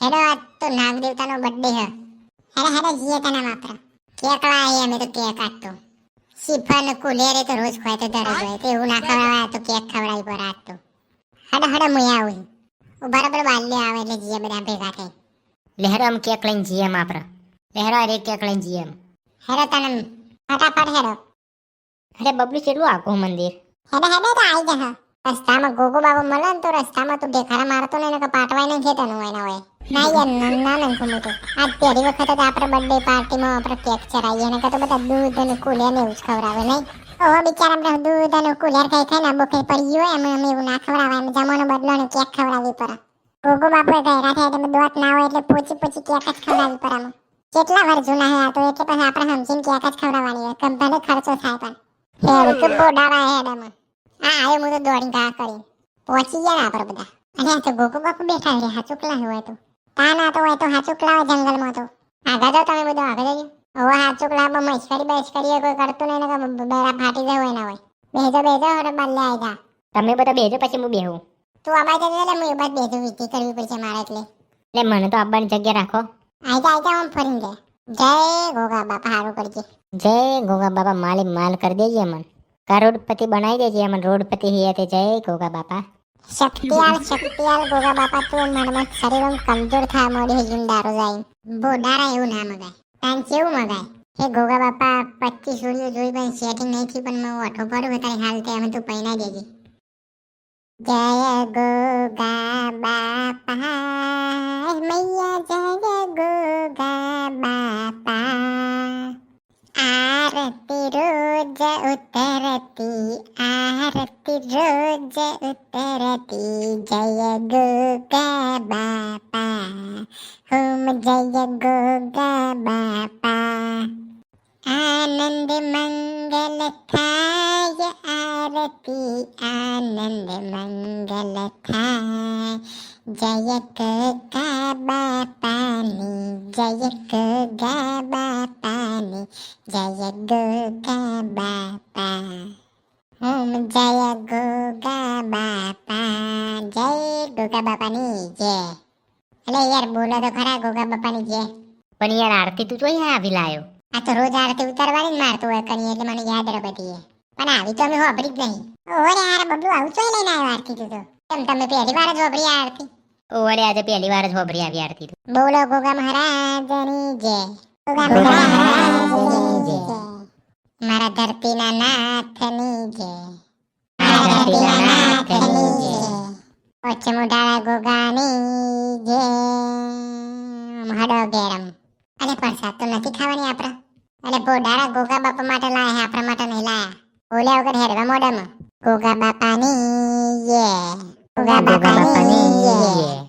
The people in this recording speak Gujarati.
હેડો આજ તો નાગ દેવતાનો બર્થડે હે. અરે હેડો, જીએ તને માત્ર. કેક લાવી અમે તો કેક કાઢતો શિફન કુલેરે તો રોજ ખવાય તો દરરોજ હોય તો એવું ના ખવડાવાય તો કેક ખવડાવી પર આટતો. હેડો હેડો મુયા આવું ઊભા બરાબર બાલ્ય આવે એટલે જીએ બધા ભેગા થાય. લહેરો આમ કેક લઈને જીએ આપણે લહેરો અરે કેક લઈને જીએ હેડો તને ફટાફટ હેડો. અરે, બબલી, કેટલું આખું મંદિર. હેડો હેડો, તો આવી જા રસ્તામાં ગોગો બાબો મળે ને તો રસ્તામાં તું દેખાડા મારતો ને એને પાટવાય નહીં ખેતરનું હોય ને હોય ના યાર નન્ના ના નહીં ખુમું તો આજ પહેલી વખત જ આપણે બર્થડે પાર્ટીમાં આપણે કેક ચરાવીએ એને તો બધા દૂધ અને કુલિયા ને એવું જ ખવડાવે નહીં ઓહો બિચારા આપણે દૂધ અને કુલેર ખાઈ ખાઈને બોખે પડી ગયો એમ અમે એવું ના ખવડાવાય એમ જમવાનો બદલો ને કેક ખવડાવી પડે ગોગો બાપુ ગયરા થાય એટલે દોત ના હોય એટલે પોચી પોચી કેક જ ખવડાવી પર આમાં કેટલા વાર જૂના હે આ તો એટલે પછી આપણે સમજીને કેક જ ખવડાવવાની હોય કમ ખર્ચો થાય પણ હેડ તો બોડાવા હેડમાં હા આવ્યો હું તો દોડીને ગા કરી. પહોંચી ગયા આપણે બધા. અને આ તો ગોકુ બાપુ બેઠા છે હાચુકલા હોય તો. તા ના તો હોય તો હાચુકલા હોય જંગલમાં તો. આગળ જાઓ તમે બધું આગળ જજો. હવે હાચુકમાં મસ્કરી બસ્કરી કોઈ કરતું નહીં ને બેરા ફાટી જાય હોય ના હોય. બેજો બેજો હવે બાલે આવી જા. તમે બધા બેજો પછી હું બેહું. તું અમારે જજે એટલે હું એ બાદ બેજો વિધિ કરવી પડશે મારે એટલે. એટલે મને તો આવવાની જગ્યા રાખો. આઈ જા આઈ જા આમ ફરીને જાય જય ગોગા બાપા હારું કરજે. જય ગોગા બાપા માલી માલ કરી દેજે મન કરોડપતિ બનાવી દેજે અમને રોડપતિ હિયા જય ગોગા બાપા. શક્તિયાલ શક્તિયાલ ગોગા બાપા, તું મારામાં શરીરમ કમજોર થા માંડ્યું છે જીંદારો જાય બોડારા એવું ના મગાય. તાન કેવું મગાય? હે ગોગા બાપા, પચીસ સૂર્યો જોઈ પણ સેટિંગ નહીં થી પણ હું ઓઠો પડું તારી હાલ અમે તું પૈના દેજે. જય ગોગા બાપા. રોજ ઉતરતી આરતી, રોજ ઉતરતી જય ગોગા બાપા, હોમ જય ગોગા બાપા. આનંદ મંગલ થાય, આરતી આનંદ મંગલ થાય. જય ગોગા બાપાની જય ગોગા બાપાની જય ગોગા બાપા ઓમ જય ગોગા બાપા જય ગોગા બાપાની જય અલે યાર બોલો તો ખરા ગોગા બાપાની જય. પણ યાર આરતી તું જોઈ આવી લાયો? આ તો રોજ આરતી ઉતારવાની જ મારતું હોય કરીએ એટલે મને યાદ રહે બધી. પણ આવી તો અમે હોભરી જ નહીં. ઓરે યાર બબલુ આવું ચોય લઈને આવ્યો આરતી તું તો. કેમ તમે પહેલી વાર જ હોભરી આરતી? ઓ આજે પહેલી વાર જ હોભરી આવી આરતી બોલો ગોગા મહારાજની જય. ગોગા મહારાજની જય. મારા ધરતીના નાથની જય. મારા ધરતીના નાથની જય. ઓછ ગોગાની જય. હડો ગેરમ. અરે પ્રસાદ તો નથી ખાવાની આપણે. અરે બોડાળા ગોગા બાપા માટે લાયા આપણા માટે નહીં લાયા. બોલ્યા વગર હેડવા મોડમ ગોગા બાપાની યે Gaba yeah.